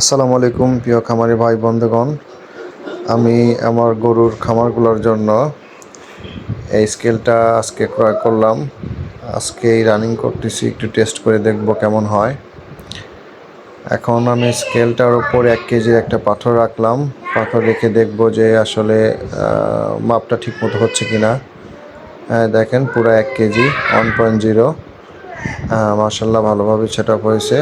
আসসালামু আলাইকুম, প্রিয় খামারি ভাই, বন্ধুগণ। আমি আমার গরুর খামারগুলোর জন্য এই স্কেলটা আজকে ক্রয় করলাম। আজকে এই রানিং করতেছি, একটু টেস্ট করে দেখব কেমন হয়। এখন আমি স্কেলটার উপর এক কেজির একটা পাথর রাখলাম। পাথর রেখে দেখব যে আসলে মাপটা ঠিক মতো হচ্ছে কি না হ্যাঁ দেখেন পুরো এক কেজি ওয়ান পয়েন্ট জিরো মার্শাল্লাহ ভালোভাবে সেট আপ হয়েছে।